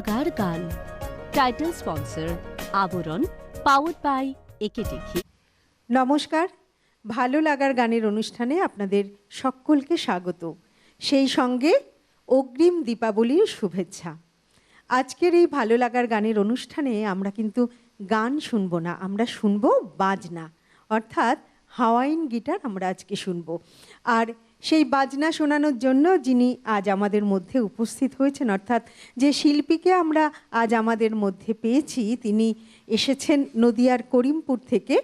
লাগার গান। Title sponsor আবরণ পাওয়ার্ড বাই একে দেখি। নমস্কার, ভালো লাগার গানের অনুষ্ঠানে আপনাদের সকলকে স্বাগত। সেই সঙ্গে অগ্রিম দীপাবলির শুভেচ্ছা। আজকের এই ভালো লাগার গানের অনুষ্ঠানে আমরা কিন্তু গান শুনব না, আমরা শুনব বাজনা। অর্থাৎ হাওয়াইন গিটার আমরা আজকে শুনব। আর সেই বাজনা শোনানোর জন্য যিনি আজ আমাদের মধ্যে উপস্থিত হয়েছেন অর্থাৎ যে শিল্পীকে আমরা আজ আমাদের মধ্যে পেয়েছি তিনি এসেছেন নদিয়ার করিমপুর থেকে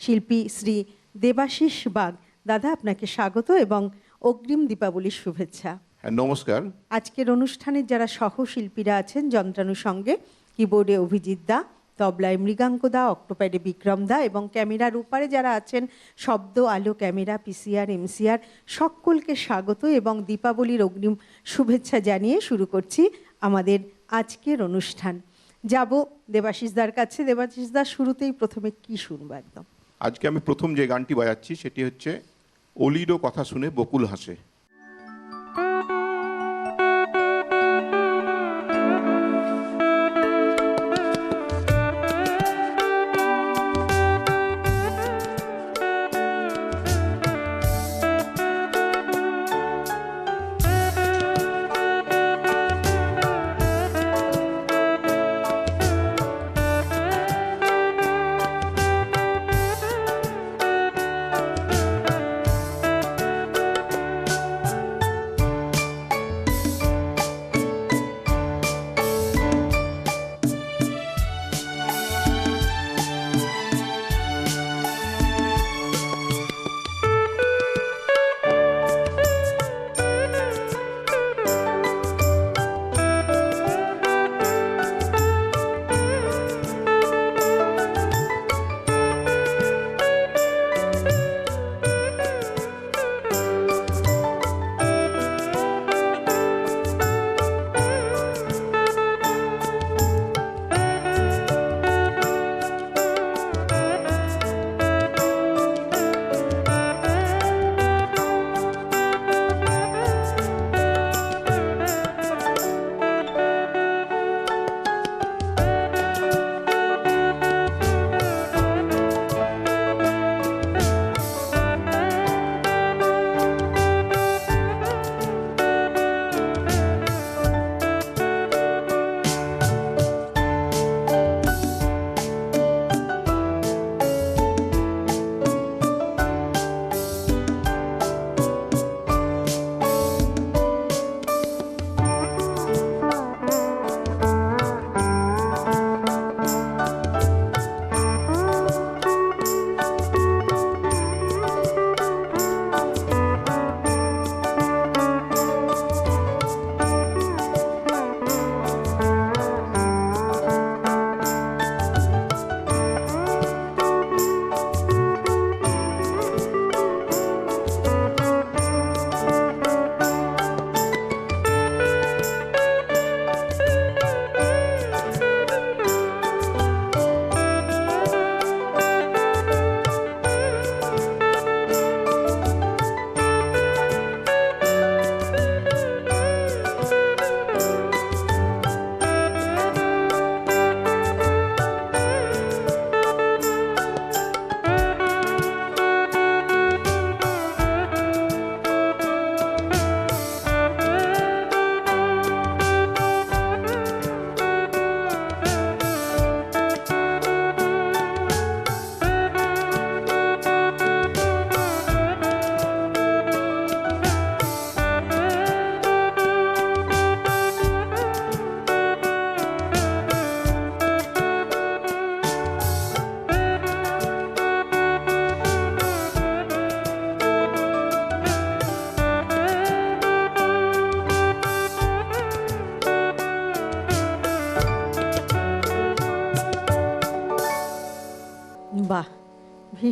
শিল্পী শ্রী দেবাশিস বাগ। দাদা আপনাকে স্বাগত এবং অগ্রিম দীপাবলির শুভেচ্ছা। হ্যাঁ নমস্কার। আজকের অনুষ্ঠানের যারা সহশিল্পীরা আছেন যন্ত্রাণু সঙ্গে কিবোর্ডে অভিজিৎ দা তবলায় মৃগাঙ্ক দা, অক্টোপ্যাডে বিক্রম দা এবং ক্যামেরার উপারে যারা আছেন, শব্দ, আলো, ক্যামেরা, পিসিআর, এমসিআর, সকলকে স্বাগত এবং দীপাবলির অগ্রিম শুভেচ্ছা জানিয়ে শুরু করছি আমাদের আজকের অনুষ্ঠান। যাব দেবাশিসদার কাছে। দেবাশিসদার শুরুতেই প্রথমে কি শুনব একদম? আজকে আমি প্রথম যে গানটি বাজাচ্ছি, সেটি হচ্ছে, অলিরও কথা শুনে বকুল হাসে।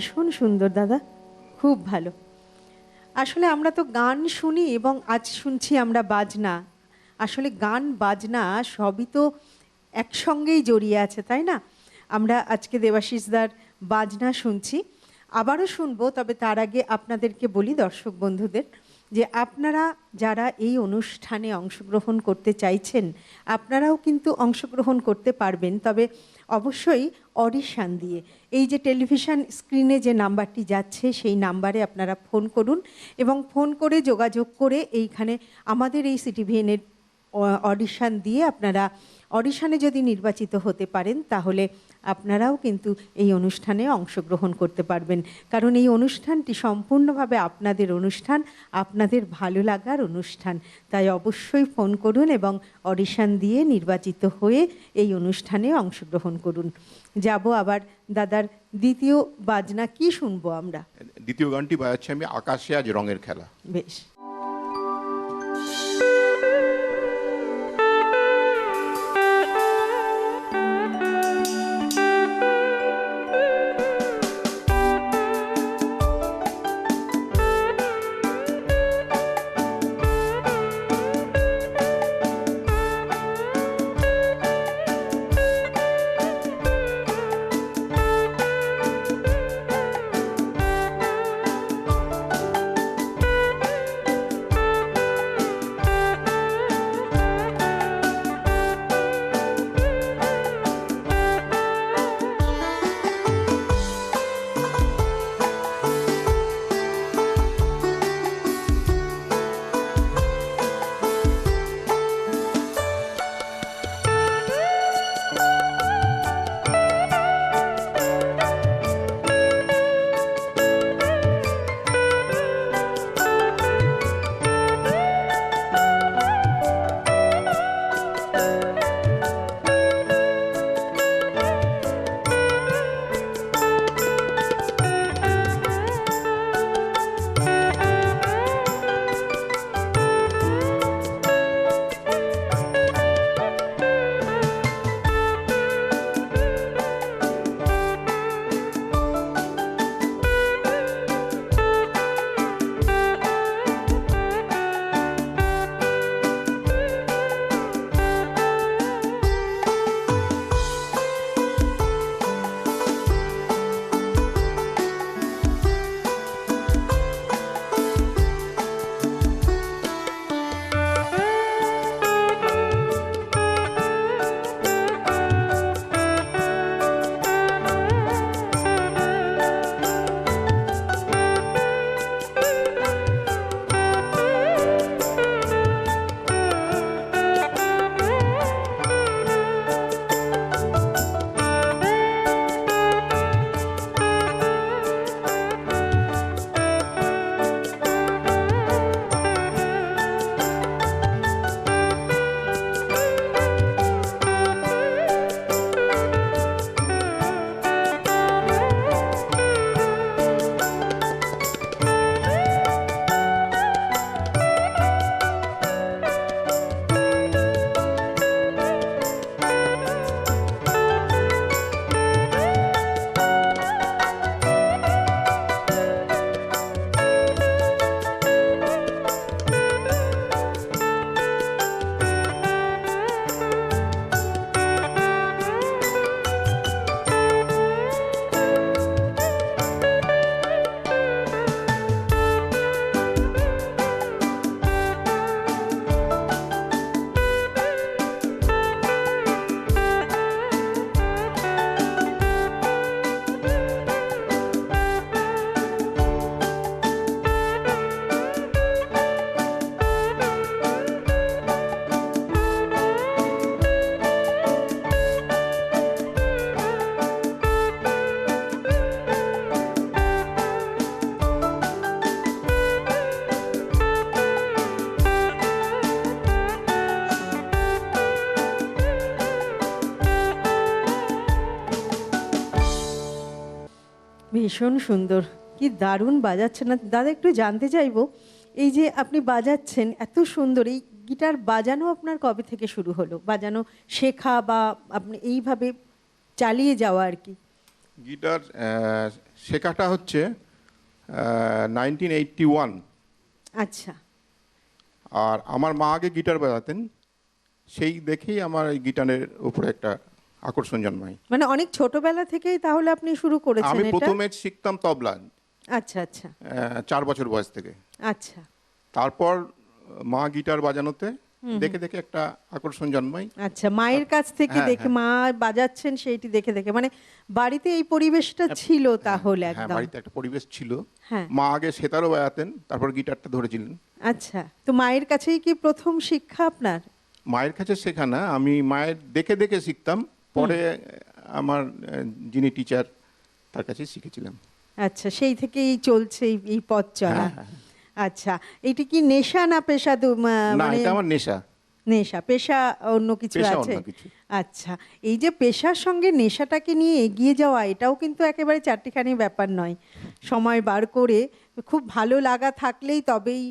ভীষণ সুন্দর, দাদা। খুব ভালো। আসলে আমরা তো গান শুনি এবং আজ শুনছি আমরা বাজনা। আসলে গান, বাজনা সবই তো একসঙ্গেই জড়িয়ে আছে, তাই না? আমরা আজকে দেবাশিসদার বাজনা শুনছি। আবারও শুনব, তবে তার আগে আপনাদেরকে বলি, দর্শক বন্ধুদের, যে আপনারা যারা এই অনুষ্ঠানে অংশগ্রহণ করতে চাইছেন, আপনারাও কিন্তু অংশগ্রহণ করতে পারবেন। তবে অবশ্যই অডিশান দিয়ে। এই যে টেলিভিশন স্ক্রিনে যে নাম্বারটি যাচ্ছে, সেই নাম্বারে আপনারা ফোন করুন এবং ফোন করে যোগাযোগ করে এইখানে আমাদের এই সিটিভিএনের অডিশান দিয়ে আপনারা, অডিশানে যদি নির্বাচিত হতে পারেন, তাহলে আপনারাও কিন্তু এই অনুষ্ঠানে অংশগ্রহণ করতে পারবেন। কারণ এই অনুষ্ঠানটি সম্পূর্ণভাবে আপনাদের অনুষ্ঠান আপনাদের ভালো লাগার অনুষ্ঠান। তাই অবশ্যই ফোন করুন এবং অডিশান দিয়ে নির্বাচিত হয়ে এই অনুষ্ঠানে অংশগ্রহণ করুন। যাব আবার। দাদার দ্বিতীয় বাজনা কি শুনব আমরা? দ্বিতীয় গানটি বাজাচ্ছি আমি আকাশে আজ রঙের খেলা। বেশ। ভীষণ সুন্দর। কি দারুণ বাজাচ্ছেন না। দাদা একটু জানতে চাইব এই যে আপনি বাজাচ্ছেন এত সুন্দর এই গিটার বাজানো আপনার কবে থেকে শুরু হলো? বাজানো শেখা বা আপনি এইভাবে চালিয়ে যাওয়া আর কি? গিটার শেখাটা হচ্ছে নাইনটিন এইটটি ওয়ান আচ্ছা। আর আমার মা আগে গিটার বাজাতেন সেই দেখেই আমার এই গিটারের উপরে একটা আকর্ষণ জন্মায়। মানে অনেক ছোটবেলা থেকেই তাহলে আপনি শুরু করেছেন আমি প্রথমে শিখতাম তবলা। আচ্ছা আচ্ছা। চার বছর বয়স থেকে। আচ্ছা। তারপর মা গিটার বাজানোতে দেখে দেখে একটা আকর্ষণ জন্মায়। আচ্ছা মায়ের কাছ থেকে হ্যাঁ, দেখে মা বাজাচ্ছেন সেইটি দেখে দেখে। মানে বাড়িতে এই পরিবেশটা ছিল তাহলে হ্যাঁ একদম। বাড়িতে একটা পরিবেশ ছিল। হ্যাঁ। মা আগে সেতারও বাজাতেন তারপর গিটারটা ধরেছিলেন। আচ্ছা তো মায়ের কাছেই কি প্রথম শিক্ষা আপনার? মায়ের কাছে শেখা না আমি মায়ের দেখে দেখে শিখতাম। পরে আমার যিনি টিচার তার কাছে শিখেছিলাম। আচ্ছা সেই থেকেই চলছে এই- পথ চলা। হ্যাঁ, আচ্ছা এটি কি নেশা না পেশা না মানে এটা আমার নেশা। নেশা পেশা অন্য কিছু আছে? আচ্ছা এই যে পেশার সঙ্গে নেশাটাকে নিয়ে এগিয়ে যাওয়া এটাও কিন্তু একেবারে চারটিখানি ব্যাপার নয়। সময় বার করে খুব ভালো লাগা থাকলেই তবেই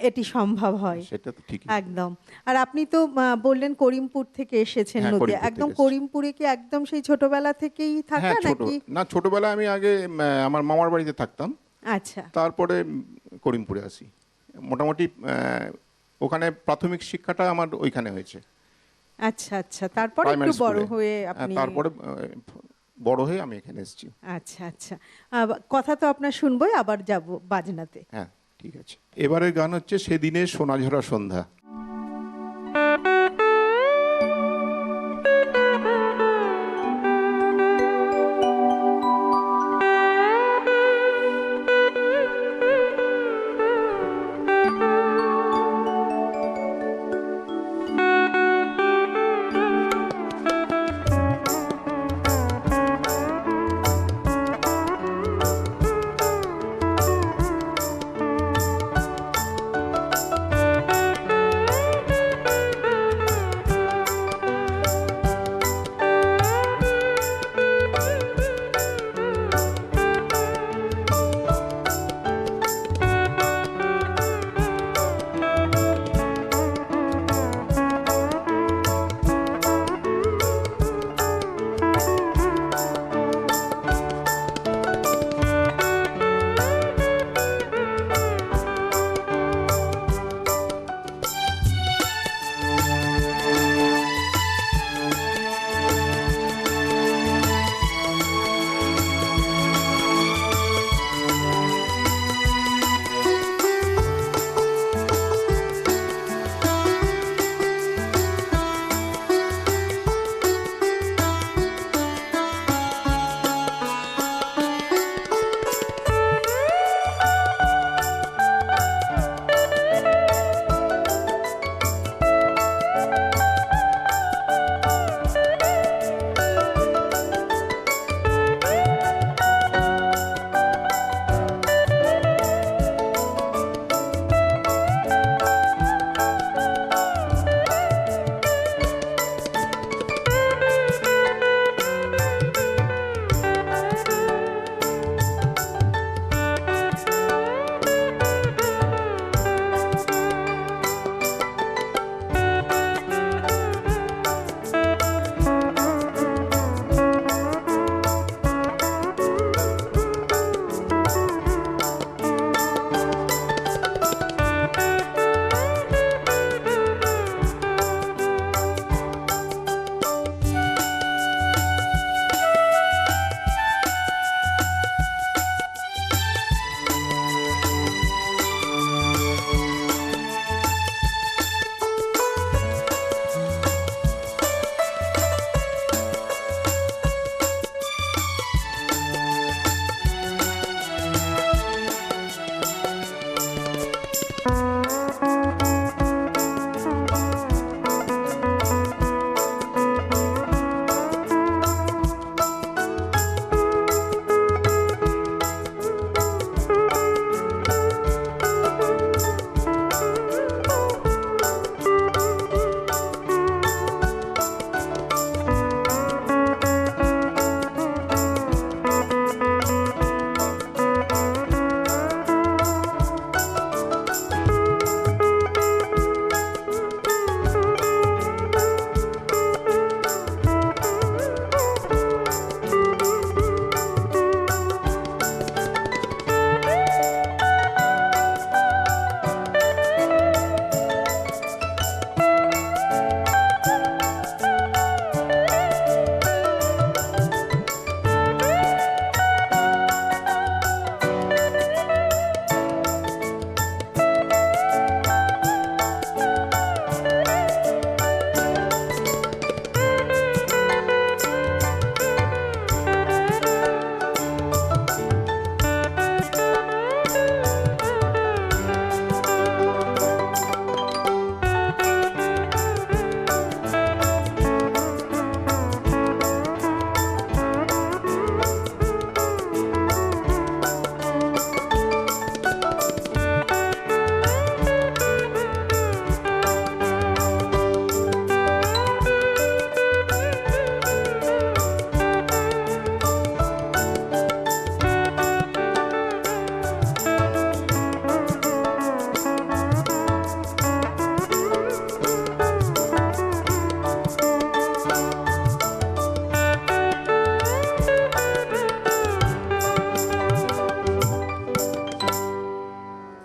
এটি সম্ভব হয়। সেটা তো ঠিকই। একদম। আর আপনি তো বললেন করিমপুর থেকে এসেছেন হ্যাঁ, করিমপুর একদম করিমপুরে কি একদম সেই ছোটবেলা থেকেই থাকা হ্যাঁ নাকি? না ছোটবেলায় আমি আগে আমার মামার বাড়িতে থাকতাম। আচ্ছা। তারপরে করিমপুরে আসি। মোটামুটি ওখানে প্রাথমিক শিক্ষাটা আমার ওইখানে হয়েছে। আচ্ছা আচ্ছা। তারপরে একটু বড় হয়ে হ্যাঁ, আপনি তারপরে বড় হয়ে আমি এখানে এসেছি। আচ্ছা আচ্ছা। আবার কথা তো আপনার শুনবই আবার যাব বাজনাতে। হ্যাঁ ঠিক আছে। এবারের গান হচ্ছে সেদিনের সোনাঝরা সন্ধ্যা।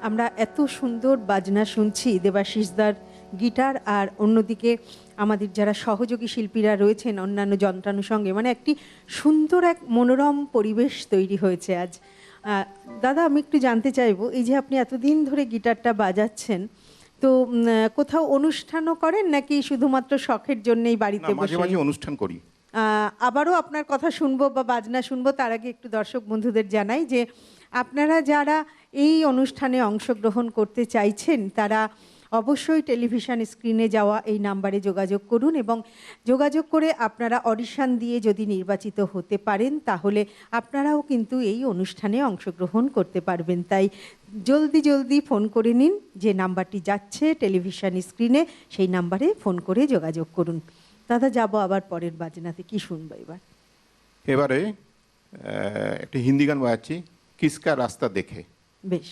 আমরা এত সুন্দর বাজনা শুনছি দেবাশিসদার গিটার আর অন্যদিকে আমাদের যারা সহযোগী শিল্পীরা রয়েছেন অন্যান্য যন্ত্রানুর সঙ্গে মানে একটি সুন্দর এক মনোরম পরিবেশ তৈরি হয়েছে আজ। দাদা আমি একটু জানতে চাইব এই যে আপনি এতদিন ধরে গিটারটা বাজাচ্ছেন তো কোথাও অনুষ্ঠানও করেন নাকি শুধুমাত্র শখের জন্যই বাড়িতে মাঝে বসে? মাঝে অনুষ্ঠান করি। আবারও আপনার কথা শুনব বা বাজনা শুনব তার আগে একটু দর্শক বন্ধুদের জানাই যে আপনারা যারা এই অনুষ্ঠানে অংশগ্রহণ করতে চাইছেন, তারা অবশ্যই টেলিভিশন স্ক্রিনে যাওয়া এই নাম্বারে যোগাযোগ করুন এবং যোগাযোগ করে আপনারা অডিশন দিয়ে যদি নির্বাচিত হতে পারেন, তাহলে আপনারাও কিন্তু এই অনুষ্ঠানে অংশগ্রহণ করতে পারবেন। তাই জলদি জলদি ফোন করে নিন, যে নাম্বারটি যাচ্ছে টেলিভিশন স্ক্রিনে, সেই নাম্বারে ফোন করে যোগাযোগ করুন। দাদা, যাব আবার পরের বাজনাতে, কি শুনব এবার? এবারে একটি হিন্দি গান বাজাচ্ছি, কিসকা রাস্তা দেখে। বেশ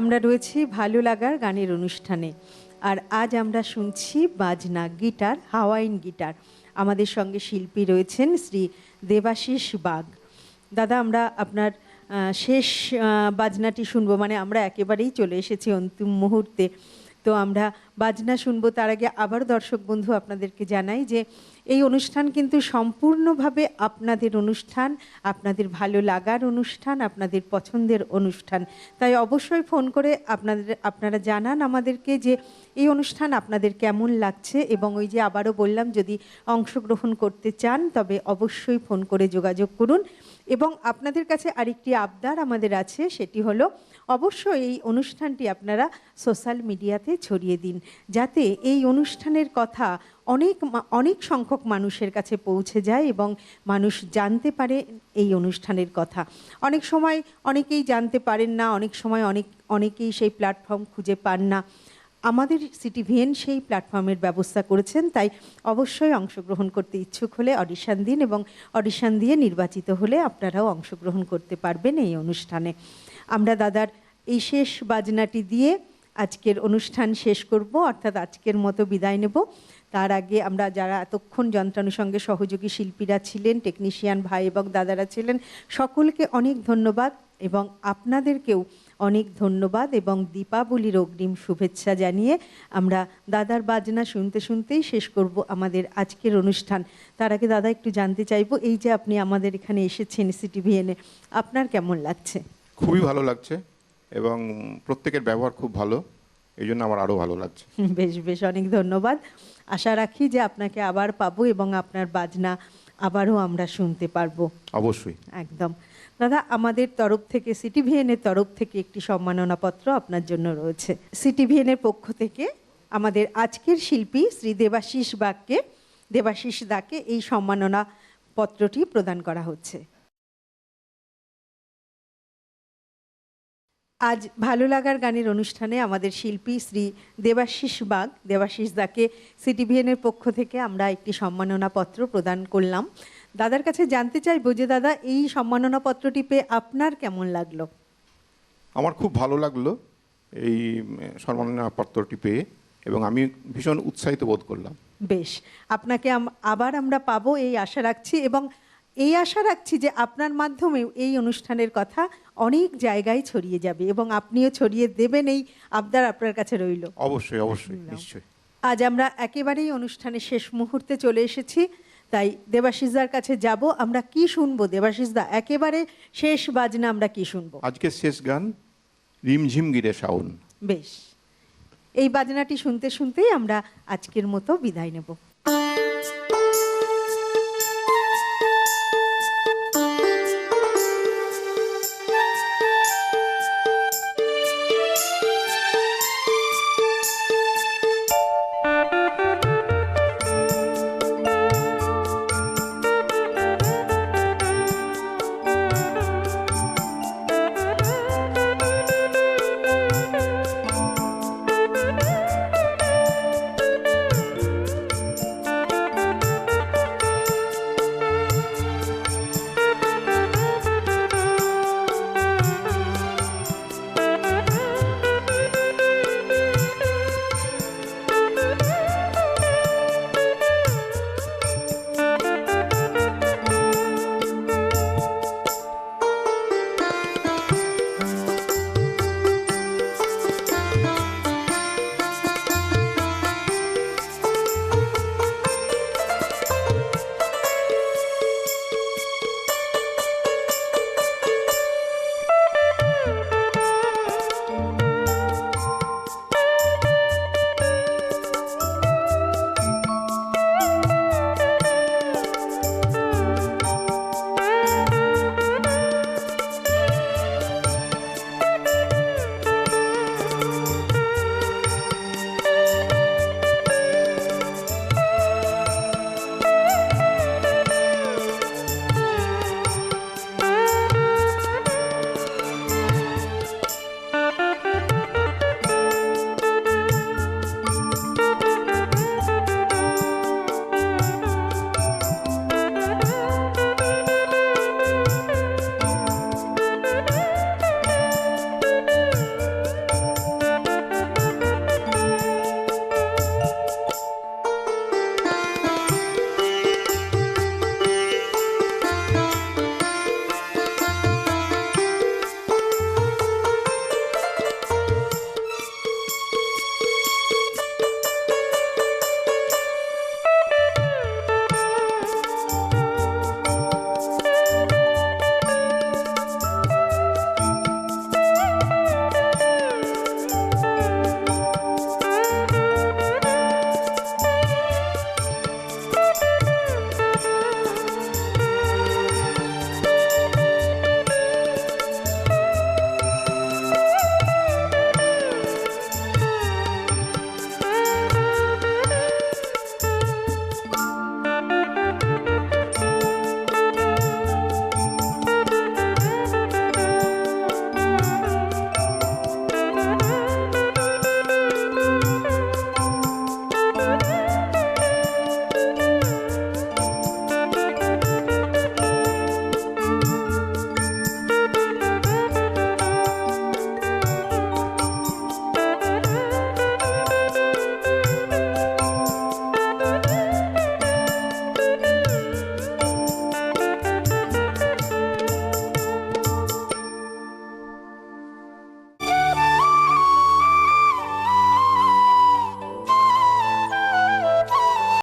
আমরা রয়েছি ভালো লাগার গানের অনুষ্ঠানে। আর আজ আমরা শুনছি বাজনা, গিটার, হাওয়াইন গিটার। আমাদের সঙ্গে শিল্পী রয়েছেন শ্রী দেবাশিস বাগ। দাদা, আমরা আপনার শেষ বাজনাটি শুনব। মানে আমরা একেবারেই চলে এসেছি অন্তিম মুহূর্তে। তো আমরা বাজনা শুনব, তার আগে আবার দর্শক বন্ধু আপনাদেরকে জানাই যে এই অনুষ্ঠান কিন্তু সম্পূর্ণভাবে আপনাদের অনুষ্ঠান, আপনাদের ভালো লাগার অনুষ্ঠান, আপনাদের পছন্দের অনুষ্ঠান। তাই অবশ্যই ফোন করে আপনাদের, আপনারা জানান আমাদেরকে যে এই অনুষ্ঠান আপনাদের কেমন লাগছে এবং ওই যে আবারও বললাম, যদি অংশগ্রহণ করতে চান তবে অবশ্যই ফোন করে যোগাযোগ করুন। এবং আপনাদের কাছে আরেকটি আবদার আমাদের আছে, সেটি হলো অবশ্যই এই অনুষ্ঠানটি আপনারা সোশ্যাল মিডিয়াতে ছড়িয়ে দিন, যাতে এই অনুষ্ঠানের কথা অনেক অনেক সংখ্যক মানুষের কাছে পৌঁছে যায় এবং মানুষ জানতে পারে এই অনুষ্ঠানের কথা। অনেক সময় অনেকেই জানতে পারেন না, অনেক সময় অনেক, অনেকেই সেই প্ল্যাটফর্ম খুঁজে পান না। আমাদের সিটিভিএন সেই প্ল্যাটফর্মের ব্যবস্থা করেছেন, তাই অবশ্যই অংশগ্রহণ করতে ইচ্ছুক হলে অডিশন দিন এবং অডিশন দিয়ে নির্বাচিত হলে আপনারাও অংশগ্রহণ করতে পারবেন এই অনুষ্ঠানে। আমরা দাদার এই শেষ বাজনাটি দিয়ে আজকের অনুষ্ঠান শেষ করব, অর্থাৎ আজকের মতো বিদায় নেব। তার আগে আমরা যারা এতক্ষণ যন্ত্রানুর সঙ্গে সহযোগী শিল্পীরা ছিলেন টেকনিশিয়ান ভাই এবং দাদারা ছিলেন, সকলকে অনেক ধন্যবাদ এবং আপনাদেরকেও অনেক ধন্যবাদ এবং দীপাবলির অগ্রিম শুভেচ্ছা জানিয়ে আমরা দাদার বাজনা শুনতে শুনতেই শেষ করব আমাদের আজকের অনুষ্ঠান। তার আগে দাদা একটু জানতে চাইব এই যে আপনি আমাদের এখানে এসেছেন সিটিভিএনে আপনার কেমন লাগছে? খুবই ভালো লাগছে এবং প্রত্যেকের ব্যবহার খুব ভালো এই জন্য আমার আরও ভালো লাগছে। বেশ বেশ অনেক ধন্যবাদ। আশা রাখি যে আপনাকে আবার পাবো এবং আপনার বাজনা আবারও আমরা শুনতে পারব। অবশ্যই। একদম। দাদা, আমাদের তরফ থেকে, সিটিভিএনের তরফ থেকে একটি সম্মাননাপত্র আপনার জন্য রয়েছে। সিটিভিএনের পক্ষ থেকে আমাদের আজকের শিল্পী শ্রী দেবাশিস বাগকে, দেবাশিস দাকে এই সম্মাননা পত্রটি প্রদান করা হচ্ছে। আজ ভালো লাগার গানের অনুষ্ঠানে আমাদের শিল্পী শ্রী দেবাশিস বাগ, দেবাশিস দাকে সিটিভিএনের পক্ষ থেকে আমরা একটি সম্মাননা পত্র প্রদান করলাম। দাদার কাছে জানতে চাইব যে দাদা এই সম্মাননা পত্রটি পেয়ে আপনার কেমন লাগল? আমার খুব ভালো লাগল এই সম্মাননা পত্রটি পেয়ে এবং আমি ভীষণ উৎসাহিত বোধ করলাম। বেশ আপনাকে আবার আমরা পাবো এই আশা রাখছি এবং এই আশা রাখছি যে আপনার মাধ্যমেও এই অনুষ্ঠানের কথা অনেক জায়গায় ছড়িয়ে যাবে এবং আপনিও ছড়িয়ে দেবেন এই আবদার আপনার কাছে রইল। অবশ্যই অবশ্যই নিশ্চয়ই। আজ আমরা একেবারেই অনুষ্ঠানের শেষ মুহূর্তে চলে এসেছি। তাই দেবাশিসদার কাছে যাব আমরা কি শুনব? দেবাশিসদা একেবারে শেষ বাজনা আমরা কি শুনব? আজকে শেষ গান রিমঝিম গিরে শাউন বেশ। এই বাজনাটি শুনতে শুনতেই আমরা আজকের মতো বিদায় নেব।